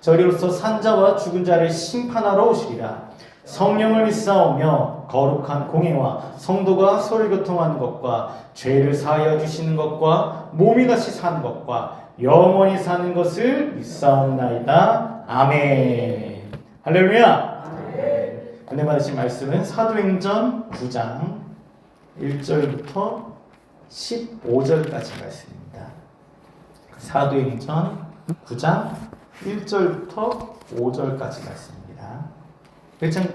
저리로서 산자와 죽은 자를 심판하러 오시리라. 성령을 믿사오며 거룩한 공예와 성도가 서울교통하는 것과 죄를 사하여 주시는 것과 몸이 다시 사는 것과 영원히 사는 것을 믿사옵나이다. 아멘. 할렐루야. 은혜 받으신 말씀은 사도행전 9장 1절부터 15절까지 말씀입니다. 사도행전 9장 1절부터 5절까지 말씀입니다 1장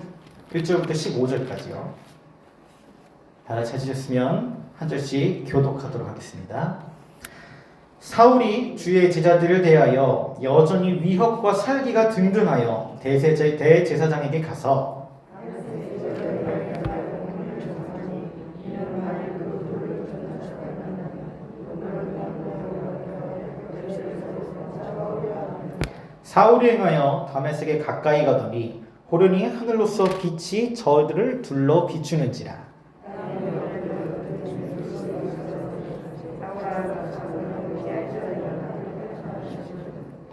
1절부터 15절까지요. 다 찾으셨으면 한 절씩 교독하도록 하겠습니다. 사울이 주의 제자들을 대하여 여전히 위협과 살기가 등등하여 대제사장에게 가서 사울이 행하여 다메섹에 가까이 가더니 호련히 하늘로서 빛이 저들을 둘러 비추는지라.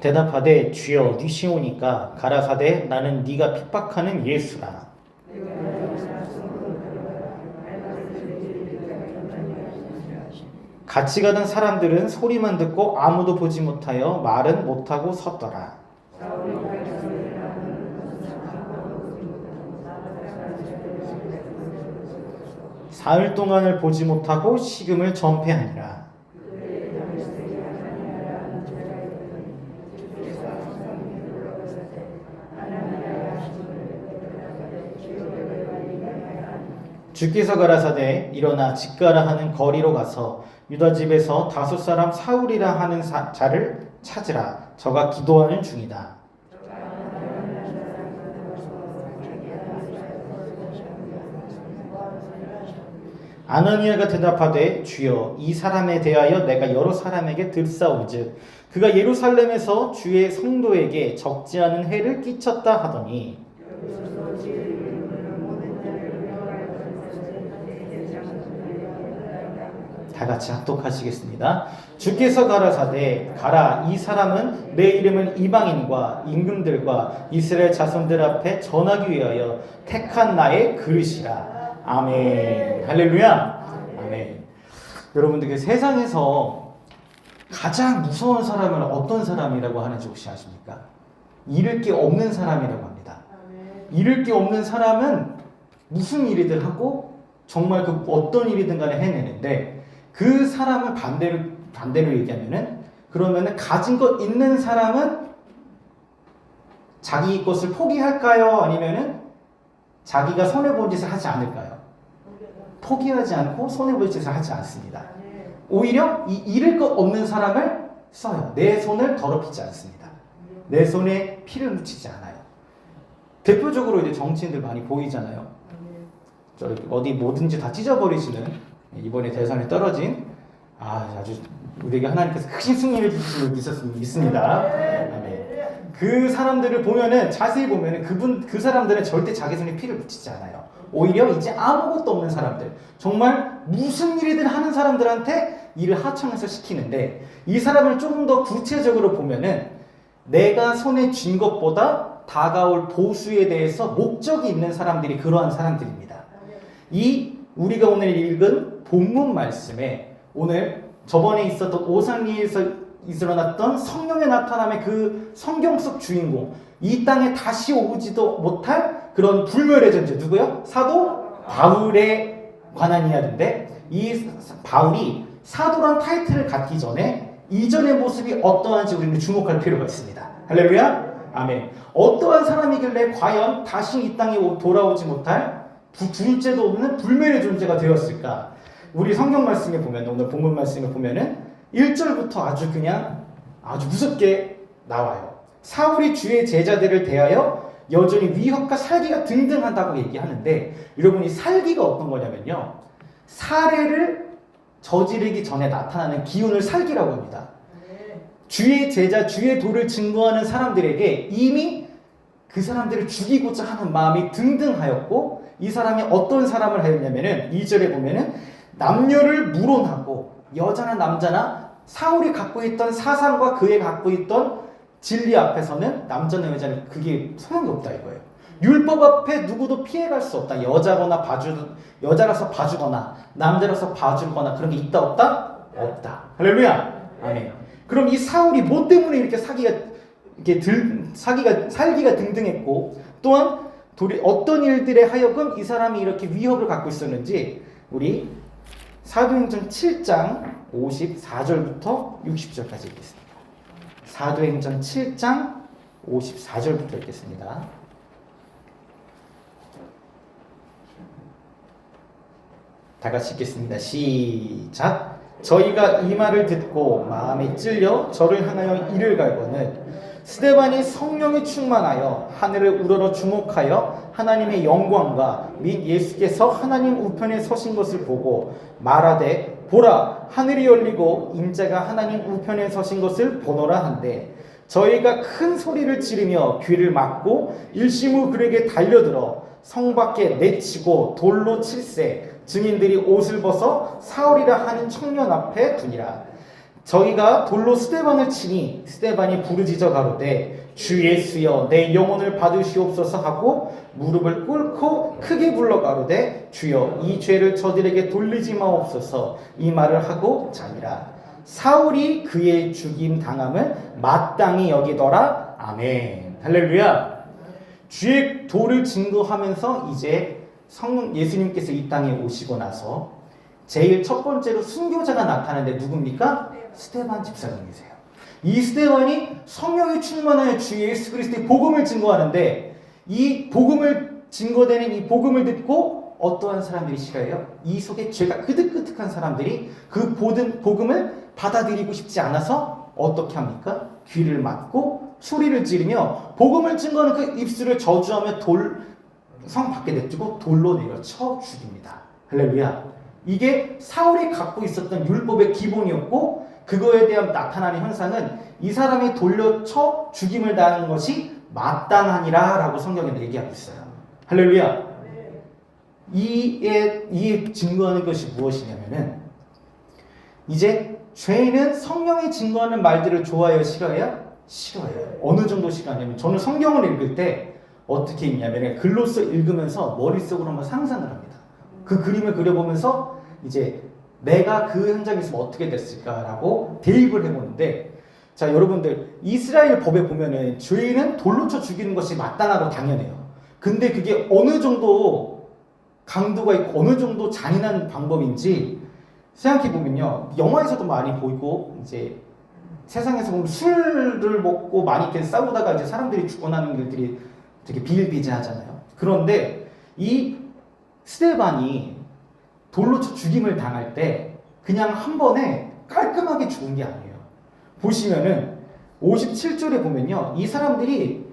대답하되 주여 니시오니까 가라사대 나는 네가 핍박하는 예수라. 같이 가던 사람들은 소리만 듣고 아무도 보지 못하여 말은 못하고 섰더라 사흘 동안을 보지 못하고 식음을 전폐하니라. 주께서 가라사대 일어나 집가라 하는 거리로 가서 유다 집에서 다섯 사람 사울이라 하는 사- 자를 찾으라 저가 기도하는 중이다. 아나니아가 대답하되 주여 이 사람에 대하여 내가 여러 사람에게 들싸운즉 그가 예루살렘에서 주의 성도에게 적지 않은 해를 끼쳤다 하더니 다 같이 합독하시겠습니다. 주께서 가라사대 가라 이 사람은 내 이름을 이방인과 임금들과 이스라엘 자손들 앞에 전하기 위하여 택한 나의 그릇이라. 아멘. 할렐루야. 아멘. 여러분들 그 세상에서 가장 무서운 사람은 어떤 사람이라고 하는지 혹시 아십니까? 잃을 게 없는 사람이라고 합니다. 잃을 게 없는 사람은 무슨 일이든 하고 정말 그 어떤 일이든 간에 해내는데 그 사람을 반대로 반대로 얘기하면은 그러면은 가진 것 있는 사람은 자기 것을 포기할까요? 아니면은 자기가 손해 본 짓을 하지 않을까요? 포기하지 않고 손해 볼 짓을 하지 않습니다. 오히려 이 잃을 것 없는 사람을 써요. 내 손을 더럽히지 않습니다. 내 손에 피를 묻히지 않아요. 대표적으로 이제 정치인들 많이 보이잖아요. 저 어디 뭐든지 다 찢어버리시는 이번에 대선에 떨어진 아 아주 우리에게 하나님께서 크신 승리를 주시고 있었- 있습니다. 그 사람들을 보면은 자세히 보면은 그분 그 사람들은 절대 자기 손에 피를 묻히지 않아요. 오히려 이제 아무것도 없는 사람들, 정말 무슨 일이든 하는 사람들한테 일을 하청해서 시키는데 이 사람을 조금 더 구체적으로 보면은 내가 손에 쥔 것보다 다가올 보수에 대해서 목적이 있는 사람들이 그러한 사람들입니다. 이 우리가 오늘 읽은 본문 말씀에 오늘 저번에 있었던 오상리에서 일어났던 성령의 나타남의 그 성경 속 주인공 이 땅에 다시 오지도 못할 그런 불멸의 존재 누구요? 사도 바울에 관한 이야기인데 이 바울이 사도란 타이틀을 갖기 전에 이전의 모습이 어떠한지 우리는 주목할 필요가 있습니다. 할렐루야. 아멘. 어떠한 사람이길래 과연 다시 이 땅에 오- 돌아오지 못할 두, 둘째도 없는 불멸의 존재가 되었을까? 우리 성경 말씀에 보면 오늘 본문 말씀에 보면은 1절부터 아주 그냥 아주 무섭게 나와요. 사울이 주의 제자들을 대하여 여전히 위협과 살기가 등등한다고 얘기하는데 여러분 이 살기가 어떤 거냐면요. 사례를 저지르기 전에 나타나는 기운을 살기라고 합니다. 주의 제자, 주의 도를 증거하는 사람들에게 이미 그 사람들을 죽이고자 하는 마음이 등등하였고 이 사람이 어떤 사람을 하였냐면은 2절에 보면은 남녀를 물어하고 여자나 남자나 사울이 갖고 있던 사상과 그에 갖고 있던 진리 앞에서는 남자나 여자는 그게 소용이 없다 이거예요. 율법 앞에 누구도 피해갈 수 없다. 여자거나 봐주 여자라서 봐주거나 남자라서 봐주거나 그런 게 있다 없다 없다. 할렐루야. 아멘. 그럼 이 사울이 뭐 때문에 이렇게 사기가 이렇게 들 사기가 살기가 등등했고 또한 도리 어떤 일들에 하여금 이 사람이 이렇게 위협을 갖고 있었는지 우리 사도행전 7장 54절부터 60절까지 읽겠습니다. 사도행전 7장 54절부터 읽겠습니다. 다 같이 읽겠습니다. 시작. 저희가 이 말을 듣고 마음에 찔려 저를 향하여 이를 갈고는 스데반이 성령에 충만하여 하늘을 우러러 주목하여 하나님의 영광과 및 예수께서 하나님 우편에 서신 것을 보고 말하되 보라 하늘이 열리고 임자가 하나님 우편에 서신 것을 보노라 한데 저희가 큰 소리를 지르며 귀를 막고 일심우 그에게 달려들어 성 밖에 내치고 돌로 칠세 증인들이 옷을 벗어 사울이라 하는 청년 앞에 두니라 저희가 돌로 스테반을 치니 스테반이 부르짖어 가로되 주 예수여 내 영혼을 받으시옵소서 하고 무릎을 꿇고 크게 불러 가로되 주여 이 죄를 저들에게 돌리지 마옵소서. 이 말을 하고 자니라. 사울이 그의 죽임 당함을 마땅히 여기더라. 아멘. 할렐루야. 주의 도를 증거하면서 이제 성령 예수님께서 이 땅에 오시고 나서 제일 첫 번째로 순교자가 나타나는데 누굽니까? 스테반 집사님이세요. 이 스테반이 성령이 충만하여 주 예수 그리스도의 복음을 증거하는데 이 복음을 증거되는 이 복음을 듣고 어떠한 사람들이 싫어해요? 이 속에 죄가 끄득끄득한 사람들이 그 보든 복음을 받아들이고 싶지 않아서 어떻게 합니까? 귀를 막고 소리를 지르며 복음을 증거하는 그 입술을 저주하며 돌 성 밖에 내두고 돌로 내려 쳐 죽입니다. 할렐루야. 이게 사울이 갖고 있었던 율법의 기본이었고 그거에 대한 나타나는 현상은 이 사람이 돌려쳐 죽임을 당하는 것이 마땅하니라 라고 성경에 얘기하고 있어요. 할렐루야. 이에 이에 증거하는 것이 무엇이냐면은 이제 죄인은 성령이 증거하는 말들을 좋아해요, 싫어해요? 싫어해요. 어느 정도 싫어하냐면 저는 성경을 읽을 때 어떻게 읽냐면 글로써 읽으면서 머릿속으로 한번 상상을 합니다. 그 그림을 그려보면서 이제 내가 그 현장에 있으면 어떻게 됐을까라고 대입을 해보는데 자 여러분들 이스라엘 법에 보면은 죄인은 돌로 쳐 죽이는 것이 마땅하고 당연해요. 근데 그게 어느 정도 강도가 있고 어느 정도 잔인한 방법인지 생각해 보면요 영화에서도 많이 보이고 이제 세상에서 보면 술을 먹고 많이 이렇게 싸우다가 이제 사람들이 죽어나는 일들이 되게 비일비재하잖아요. 그런데 이 스테반이 돌로 쳐 죽임을 당할 때 그냥 한 번에 깔끔하게 죽은 게 아니에요. 보시면은 57절에 보면요. 이 사람들이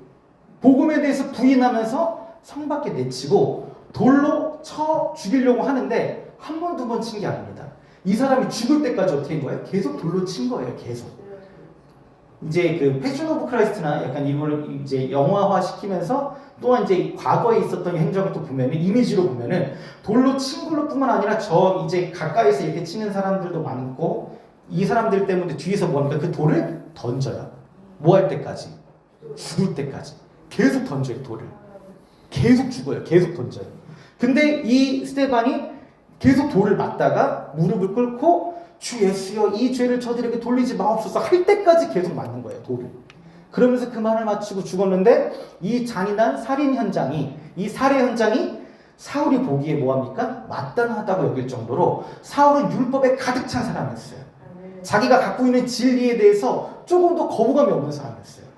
복음에 대해서 부인하면서 성 밖에 내치고 돌로 쳐 죽이려고 하는데 한 번, 두 번 친 게 아닙니다. 이 사람이 죽을 때까지 어떻게 한 거예요? 계속 돌로 친 거예요. 계속. 이제 그 패션 오브 크라이스트나 약간 이걸 이제 영화화 시키면서 또한 이제 과거에 있었던 행적을 또 보면은 이미지로 보면은 돌로 친 걸로뿐만 아니라 저 이제 가까이서 이렇게 치는 사람들도 많고 이 사람들 때문에 뒤에서 뭐 합니까? 그 돌을 던져요. 뭐 할 때까지? 죽을 때까지. 계속 던져요, 돌을. 계속 죽어요. 계속 던져요. 근데 이 스테반이 계속 돌을 맞다가 무릎을 꿇고 주 예수여 이 죄를 저들에게 돌리지 마옵소서 할 때까지 계속 맞는 거예요, 돌을. 그러면서 그 말을 마치고 죽었는데 이 잔인한 살인 현장이 이 살해 현장이 사울이 보기에 뭐합니까? 마땅하다고 여길 정도로 사울은 율법에 가득 찬 사람이었어요. 자기가 갖고 있는 진리에 대해서 조금도 거부감이 없는 사람이었어요.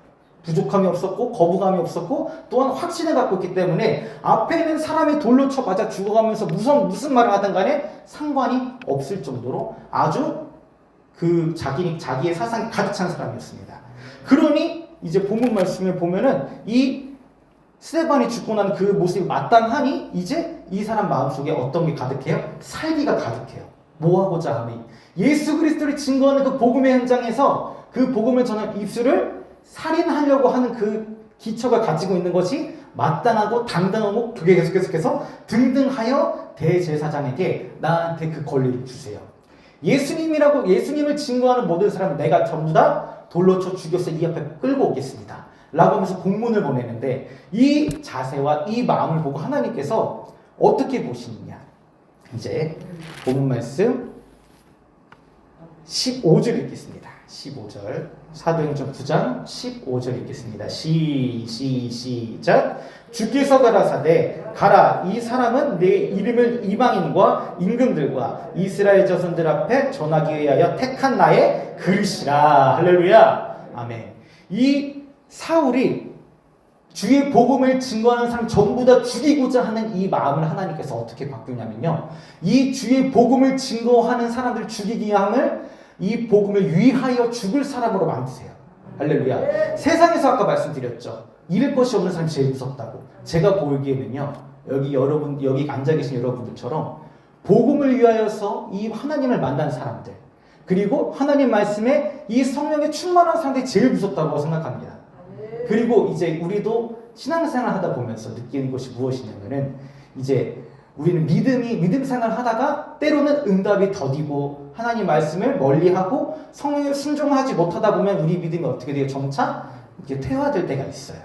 부족함이 없었고 거부감이 없었고 또한 확신을 갖고 있기 때문에 앞에 있는 사람이 돌로 쳐 맞아 죽어가면서 무슨 무슨 말을 하든 간에 상관이 없을 정도로 아주 그 자기 자기의 사상이 가득 찬 사람이었습니다. 그러니 이제 본문 말씀을 보면은 이 스테반이 죽고 난 그 모습이 마땅하니 이제 이 사람 마음속에 어떤 게 가득해요? 살기가 가득해요. 뭐 하고자 하니 예수 그리스도를 증거하는 그 복음의 현장에서 그 복음을 전한 입술을 살인하려고 하는 그 기초가 가지고 있는 것이 마땅하고 당당하고 그게 계속 계속해서 등등하여 대제사장에게 나한테 그 권리를 주세요. 예수님이라고 예수님을 증거하는 모든 사람은 내가 전부 다 돌로 쳐 죽여서 이 앞에 끌고 오겠습니다. 라고 하면서 공문을 보내는데 이 자세와 이 마음을 보고 하나님께서 어떻게 보시느냐. 이제 본문 말씀 15절 읽겠습니다. 15절. 사도행전 9장 15절 읽겠습니다. 시, 시, 시작. 주께서 가라사대 가라 이 사람은 내 이름을 이방인과 임금들과 이스라엘 자손들 앞에 전하기 위하여 택한 나의 그릇이라 할렐루야 아멘 이 사울이 주의 복음을 증거하는 사람 전부 다 죽이고자 하는 이 마음을 하나님께서 어떻게 바꾸냐면요. 이 주의 복음을 증거하는 사람들 죽이기 위함을 이 복음을 위하여 죽을 사람으로 만드세요. 할렐루야. 세상에서 아까 말씀드렸죠. 잃을 것이 없는 사람이 제일 무섭다고. 제가 보기에는요. 여기 여러분 여기 앉아 계신 여러분들처럼 복음을 위하여서 이 하나님을 만난 사람들 그리고 하나님 말씀에 이 성령에 충만한 사람들이 제일 무섭다고 생각합니다. 그리고 이제 우리도 신앙생활 하다 보면서 느끼는 것이 무엇이냐면은 이제 우리는 믿음이 믿음 생활 하다가 때로는 응답이 더디고 하나님 말씀을 멀리하고 성령에 순종하지 못하다 보면 우리 믿음이 어떻게 돼요? 점차 이렇게 퇴화될 때가 있어요.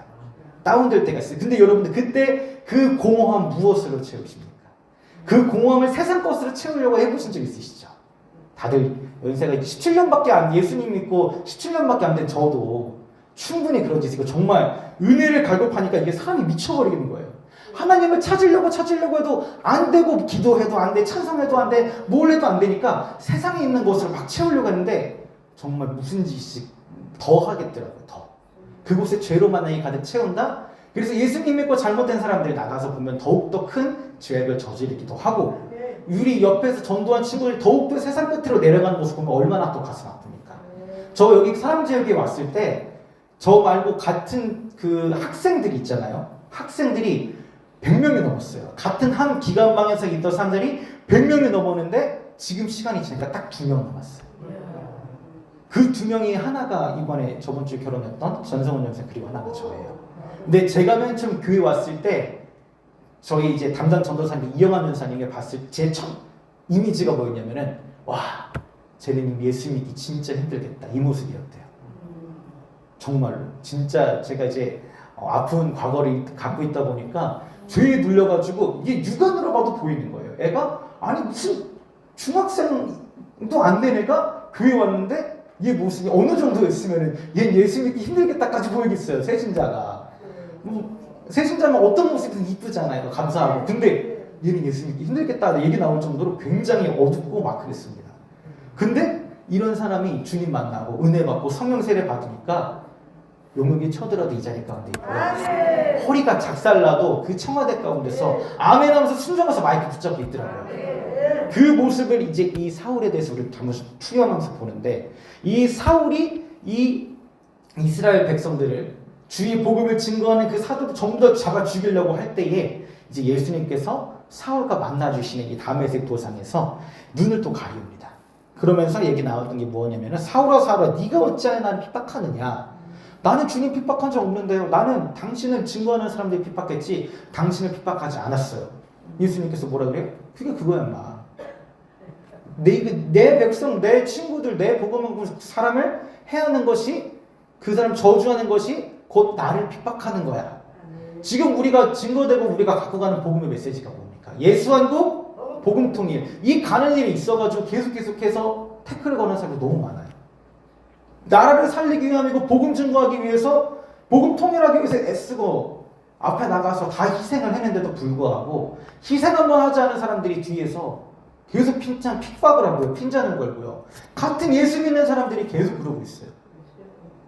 다운될 때가 있어요. 근데 여러분들 그때 그 공허함 무엇으로 채우십니까? 그 공허함을 세상 것으로 채우려고 해보신 적 있으시죠? 다들 연세가 17년밖에 안 예수님 믿고 17년밖에 안 된 저도 충분히 그런 짓이고 정말 은혜를 갈급하니까 이게 사람이 미쳐버리는 거예요. 하나님을 찾으려고 찾으려고 해도 안 되고 기도해도 안 돼, 찬송해도 안 돼, 뭘 해도 안 되니까 세상에 있는 것을 막 채우려고 했는데 정말 무슨 짓이 더 하겠더라고요, 더. 그곳에 죄로 만약에 가득 채운다? 그래서 예수님 믿고 잘못된 사람들이 나가서 보면 더욱더 큰 죄악을 저지르기도 하고 우리 옆에서 전도한 친구들이 더욱더 세상 끝으로 내려가는 모습 보면 얼마나 또 가슴 아픕니까? 저 여기 사람제육에 왔을 때 저 말고 같은 그 학생들이 있잖아요. 학생들이 100명이 넘었어요. 같은 한 기관방에서 있던 사람들이 100명이 넘었는데 지금 시간이 지나니까 딱 두 명 남았어요. 그 두 명이 하나가 이번에 저번 주에 결혼했던 전성훈 연생 그리고 하나가 저예요. 근데 제가 맨 처음 교회 왔을 때 저희 이제 담당 전도사님 이영환 전사님이 봤을 때제첫 이미지가 뭐였냐면은 와 쟤는 예수 믿기 진짜 힘들겠다 이 모습이었대요. 정말로 진짜 제가 이제 어, 아픈 과거를 갖고 있다 보니까 죄에 눌려가지고 이게 육안으로 봐도 보이는 거예요. 애가 아니 무슨 중학생도 안 된 애가 교회 왔는데 얘 모습이 어느 정도였으면은 얘 예수 믿기 힘들겠다까지 보이겠어요. 새신자가 뭐, 새신자면 어떤 모습이든 이쁘잖아요. 감사하고 근데 얘는 예수 믿기 힘들겠다 얘기 나올 정도로 굉장히 어둡고 막 그랬습니다. 근데 이런 사람이 주님 만나고 은혜 받고 성령 세례 받으니까 용역이 쳐들어도 이 자리 가운데 있고요. 허리가 작살나도 그 청와대 가운데서 아멘 하면서 순종해서 마이크 붙잡고 있더라고요. 그 모습을 이제 이 사울에 대해서 우리 한번 투영하면서 보는데 이 사울이 이 이스라엘 백성들을 주의 복음을 증거하는 그 사도를 전부 다 잡아 죽이려고 할 때에 이제 예수님께서 사울과 만나 주시는 이 다메섹 도상에서 눈을 또 가리웁니다. 그러면서 얘기 나왔던 게 뭐냐면은 사울아 사울아 네가 어찌하여 나를 핍박하느냐? 나는 주님 핍박한 적 없는데요. 나는 당신을 증거하는 사람들이 핍박했지 당신을 핍박하지 않았어요. 예수님께서 뭐라 그래요? 그게 그거야, 마. 내, 그- 내 백성, 내 친구들, 내 복음한 사람을 해하는 것이 그 사람 저주하는 것이 곧 나를 핍박하는 거야. 지금 우리가 증거되고 우리가 갖고 가는 복음의 메시지가 뭡니까? 예수한국 복음 통일. 이 가는 일이 있어가지고 계속 계속해서 태클을 거는 사람이 너무 많아요. 나라를 살리기 위함이고 복음 증거하기 위해서 복음 통일하기 위해서 애쓰고 앞에 나가서 다 희생을 했는데도 불구하고 희생 한번 하지 않은 사람들이 뒤에서 계속 핀잔 핍박을 하고요. 핀잔을 걸고요. 같은 예수 믿는 사람들이 계속 그러고 있어요.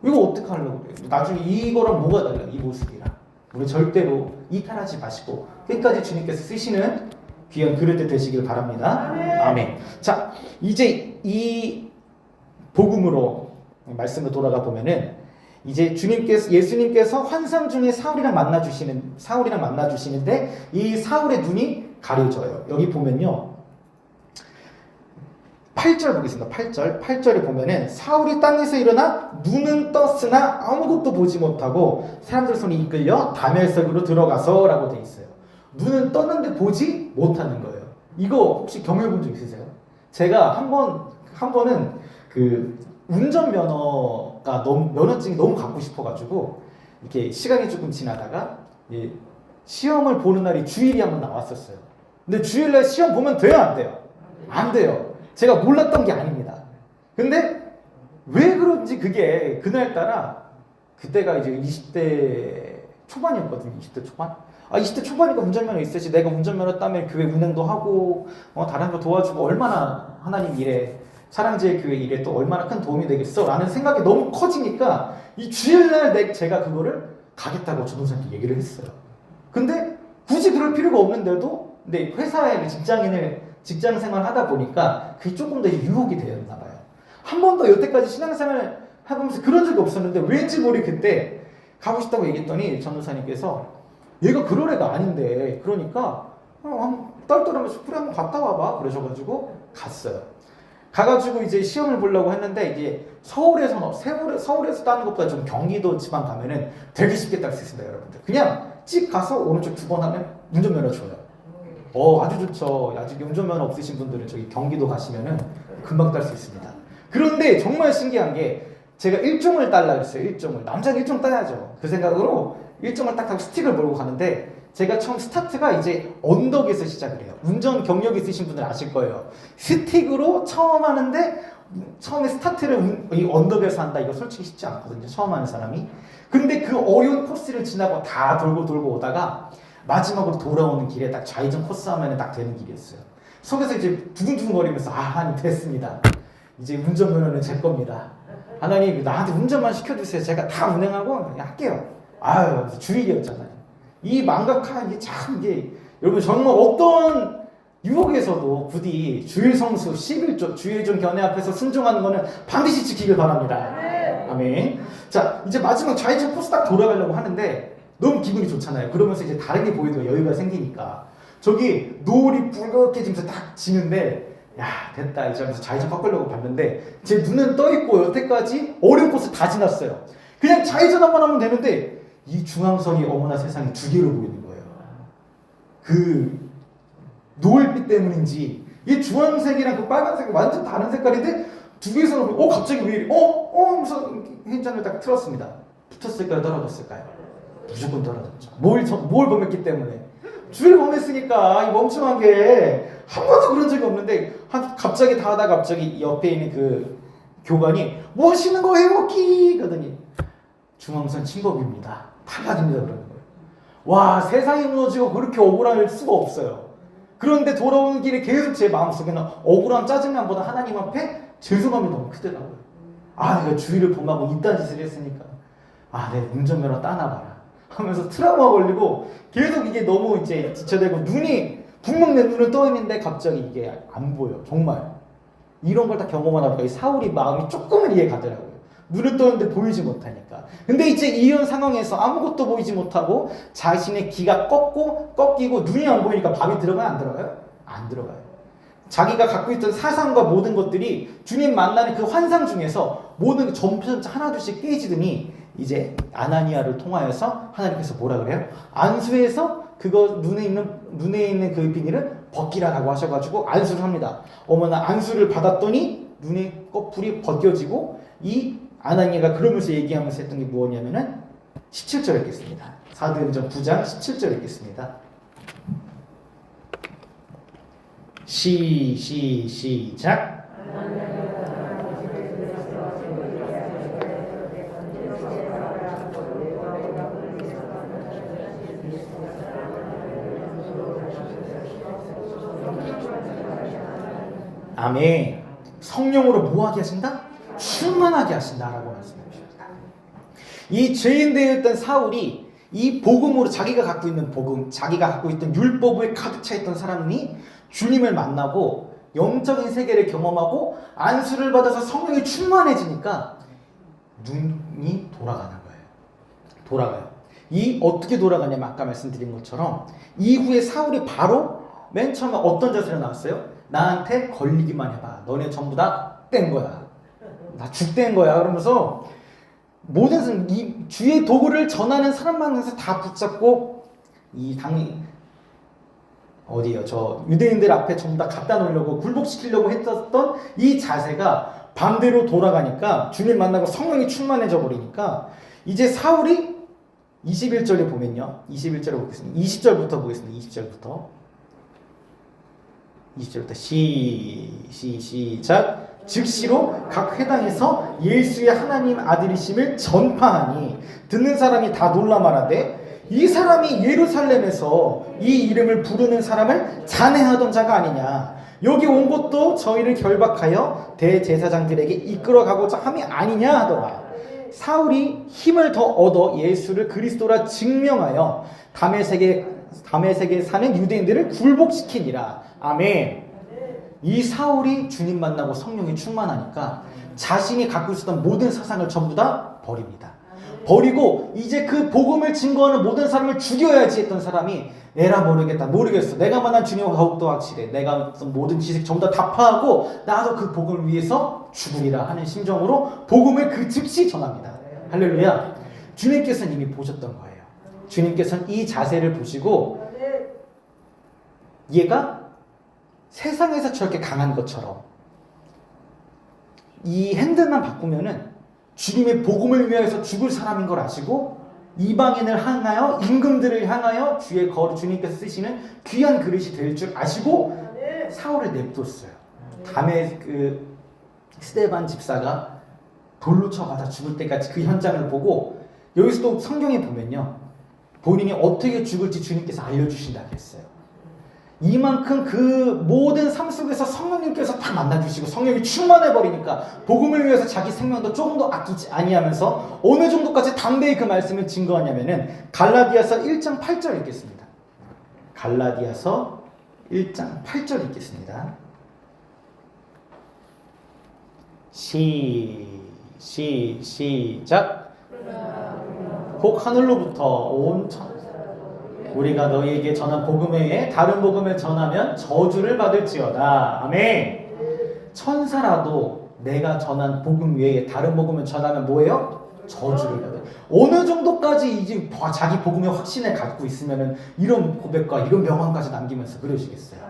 이거 어떻게 하려고 그래요? 나중에 이거랑 뭐가 달라? 이 모습이랑. 우리 절대로 이탈하지 마시고 끝까지 주님께서 쓰시는 귀한 그릇들 되시길 바랍니다. 아멘. 자, 이제 이 복음으로 말씀을 돌아가 보면은 이제 주님께서 예수님께서 환상 중에 사울이랑 만나 주시는 사울이랑 만나 주시는데 이 사울의 눈이 가려져요. 여기 보면요. 8절 보겠습니다. 8절. 8절에 보면은 사울이 땅에서 일어나 눈은 떴으나 아무것도 보지 못하고 사람들 손이 이끌려 다멜석으로 들어가서라고 돼 있어요. 눈은 떴는데 보지 못하는 거예요. 이거 혹시 경험해 본 적 있으세요? 제가 한 번, 한 번은 그 운전면허가 너무, 면허증이 너무 갖고 싶어가지고 이렇게 시간이 조금 지나다가 예, 시험을 보는 날이 주일이 한번 나왔었어요. 근데 주일날 시험 보면 돼요, 안 돼요? 안 돼요. 제가 몰랐던 게 아닙니다. 근데 왜 그런지 그게 그날따라 그때가 이제 20대 초반이었거든요. 20대 초반. 아 20대 초반이니까 운전면허 있어야지 내가 운전면허 따면 교회 운행도 하고 어, 다른 거 도와주고 얼마나 하나님 일에 사랑제일 교회 일에 또 얼마나 큰 도움이 되겠어 라는 생각이 너무 커지니까 이 주일날 내, 제가 그거를 가겠다고 전도사님께 얘기를 했어요. 근데 굳이 그럴 필요가 없는데도 근데 회사에 직장인을 직장 생활 하다 보니까 그게 조금 더 유혹이 되었나 봐요. 한 번도 여태까지 신앙생활 해보면서 그런 적이 없었는데 왠지 모르게 그때 가고 싶다고 얘기했더니 전도사님께서 얘가 그럴 애가 아닌데 그러니까 어, 떨떠름해서 그래 한번 갔다 와봐 그러셔가지고 갔어요. 가가지고 이제 시험을 보려고 했는데 이제 서울에서 서울 서울에서 따는 것보다 좀 경기도 지방 가면은 되게 쉽게 딸 수 있습니다, 여러분들. 그냥 찍 가서 오른쪽 두 번 하면 운전면허 줘요. 어 아주 좋죠. 아직 운전면허 없으신 분들은 저기 경기도 가시면은 금방 딸 수 있습니다. 그런데 정말 신기한 게 제가 일종을 딸라 그랬어요. 일종을 남자는 일종 따야죠. 그 생각으로 일종을 딱 타고 스틱을 몰고 가는데 제가 처음 스타트가 이제 언덕에서 시작을 해요. 운전 경력 있으신 분들 아실 거예요. 스틱으로 처음 하는데 처음에 스타트를 운- 이 언덕에서 한다 이거 솔직히 쉽지 않거든요. 처음 하는 사람이. 근데 그 어려운 코스를 지나고 다 돌고 돌고 오다가 마지막으로 돌아오는 길에 딱 좌회전 코스 하면 딱 되는 길이었어요. 속에서 이제 두근두근거리면서 아 하나님 됐습니다. 이제 운전면허는 제 겁니다. 하나님 나한테 운전만 시켜주세요. 제가 다 운행하고 할게요. 아유 주일이었잖아요. 이 망각한 이게 참 이게 여러분 정말 어떤 유혹에서도 부디 주일 성수 11조 주일 좀 견해 앞에서 순종하는 거는 반드시 지키길 바랍니다. 아멘. 자 이제 마지막 좌회전 코스 딱 돌아가려고 하는데 너무 기분이 좋잖아요. 그러면서 이제 다른 게 보이도 여유가 생기니까 저기 노을이 붉게 지면서 딱 지는데 야 됐다 이제 하면서 좌회전 바꾸려고 봤는데 제 눈은 떠 있고 여태까지 어려운 코스 다 지났어요. 그냥 좌회전 한번 하면 되는데 이 중앙선이 어머나 세상에 두 개로 보이는 거예요. 그 노을빛 때문인지 이 주황색이랑 그 빨간색이 완전 다른 색깔인데 두 개에서 어 갑자기 왜 이래? 어? 어? 하면서 현장을 딱 틀었습니다. 붙었을까요? 떨어졌을까요? 무조건 떨어졌죠. 뭘, 저- 뭘 범했기 때문에. 주를 범했으니까 이 멍청한 게 한 번도 그런 적이 없는데 한, 갑자기 다 하다 갑자기 옆에 있는 그 교관이 뭐 하시는 거예요? 끼! 그러더니 중앙선 침범입니다. 탈락입니다. 그러는 거예요. 와 세상이 무너지고 그렇게 억울할 수가 없어요. 그런데 돌아오는 길에 계속 제 마음속에는 억울함 짜증남보다 하나님 앞에 죄송함이 너무 크더라고요. 아 내가 주의를 범하고 이딴 짓을 했으니까 아 내 운전면허 따나봐라 하면서 트라우마 걸리고 계속 이게 너무 이제 지쳐되고 눈이 붕멍 내 눈을 떠 있는데 갑자기 이게 안 보여 정말 이런 걸 다 경험하다 보니까 이 사울이 마음이 조금은 이해가더라고요. 눈을 떠는데 보이지 못하니까. 근데 이제 이런 상황에서 아무것도 보이지 못하고 자신의 귀가 꺾고 꺾이고 눈이 안 보이니까 밥이 들어가요? 안 들어가요? 안 들어가요. 자기가 갖고 있던 사상과 모든 것들이 주님 만나는 그 환상 중에서 모든 게 점점 하나둘씩 깨지더니 이제 아나니아를 통하여서 하나님께서 뭐라 그래요? 안수해서 그거 눈에 있는 눈에 있는 그 비닐을 벗기라라고 하셔가지고 안수를 합니다. 어머나 안수를 받았더니 눈의 꺼풀이 벗겨지고 이 아나니아가 그러면서 얘기하면서 했던 게 무엇이냐면은 17절 읽겠습니다. 사도행전 9장 17절 읽겠습니다. 시, 시, 시작. 아멘. 성령으로 뭐하게 하신다? 충만하게 하신다라고 주십니다. 이 죄인 되었던 사울이 이 복음으로 자기가 갖고 있는 복음, 자기가 갖고 있던 율법을 가득 차 있던 사람이 주님을 만나고 영적인 세계를 경험하고 안수를 받아서 성령이 충만해지니까 눈이 돌아가는 거예요. 돌아가요. 이 어떻게 돌아가냐면 아까 말씀드린 것처럼 이후에 사울이 바로 맨 처음에 어떤 자세로 나왔어요? 나한테 걸리기만 해봐. 너네 전부 다 뗀 거야. 나 죽된 거야. 그러면서 모든 사- 이 주의 도구를 전하는 사람만 해서 다 붙잡고 이 당이 어디요? 저 유대인들 앞에 전부 다 갖다 놓으려고 굴복시키려고 했었던 이 자세가 반대로 돌아가니까 주님 만나고 성령이 충만해져 버리니까 이제 사울이 21절에 보면요. 21절에 보겠습니다. 20절부터 보겠습니다. 20절부터. 20절부터 시, 시, 시작. 즉시로 각 회당에서 예수의 하나님 아들이심을 전파하니 듣는 사람이 다 놀라 말하되 이 사람이 예루살렘에서 이 이름을 부르는 사람을 잔해하던 자가 아니냐? 여기 온 것도 저희를 결박하여 대제사장들에게 이끌어가고자 함이 아니냐? 하더라. 사울이 힘을 더 얻어 예수를 그리스도라 증명하여 다메섹에 다메섹에 사는 유대인들을 굴복시키니라. 아멘 이 사울이 주님 만나고 성령이 충만하니까 자신이 갖고 있었던 모든 사상을 전부 다 버립니다. 버리고 이제 그 복음을 증거하는 모든 사람을 죽여야지 했던 사람이 에라 모르겠다 모르겠어. 내가 만난 주님과 더욱더 확실해. 내가 모든 지식 전부 다 답하고 나도 그 복음을 위해서 죽으리라 하는 심정으로 복음을 그 즉시 전합니다. 할렐루야. 주님께서는 이미 보셨던 거예요. 주님께서는 이 자세를 보시고 얘가 세상에서 저렇게 강한 것처럼 이 핸들만 바꾸면은 주님의 복음을 위하여서 죽을 사람인 걸 아시고 이방인을 향하여 임금들을 향하여 주의 거룩 주님께서 쓰시는 귀한 그릇이 될 줄 아시고 사울을 냅뒀어요. 다음에 그 스테반 집사가 돌로 쳐받아 죽을 때까지 그 현장을 보고 여기서 또 성경에 보면요. 본인이 어떻게 죽을지 주님께서 알려주신다고 했어요. 이만큼 그 모든 삶 속에서 성령님께서 다 만나주시고 성령이 충만해 버리니까 복음을 위해서 자기 생명도 조금 더 아끼지 아니하면서 어느 정도까지 담대히 그 말씀을 증거하냐면은 갈라디아서 1장 8절 읽겠습니다. 갈라디아서 1장 8절 읽겠습니다. 시, 시, 시작. 혹 하늘로부터 온 천, 우리가 너희에게 전한 복음 외에 다른 복음을 전하면 저주를 받을지어다. 아멘. 천사라도 내가 전한 복음 외에 다른 복음을 전하면 뭐예요? 저주를 받아. 어느 정도까지 이제 봐, 자기 복음의 확신을 갖고 있으면은 이런 고백과 이런 명언까지 남기면서 그러시겠어요.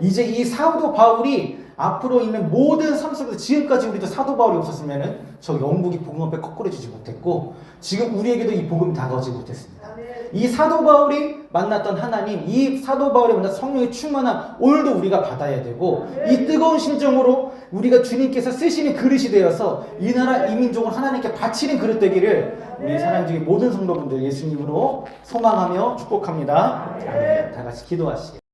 이제 이 사도 바울이 앞으로 있는 모든 삶 속에서 지금까지 우리도 사도 바울이 없었으면은 저 영국이 복음 앞에 거꾸러지지 못했고 지금 우리에게도 이 복음이 다가오지 못했습니다. 이 사도 바울이 만났던 하나님, 이 사도 바울이 만난 성령의 충만함 오늘도 우리가 받아야 되고 이 뜨거운 심정으로 우리가 주님께서 쓰시는 그릇이 되어서 이 나라 이 민족을 하나님께 바치는 그릇 되기를 우리 사랑 중의 모든 성도분들 예수님으로 소망하며 축복합니다. 다 같이 기도하시겠습니다.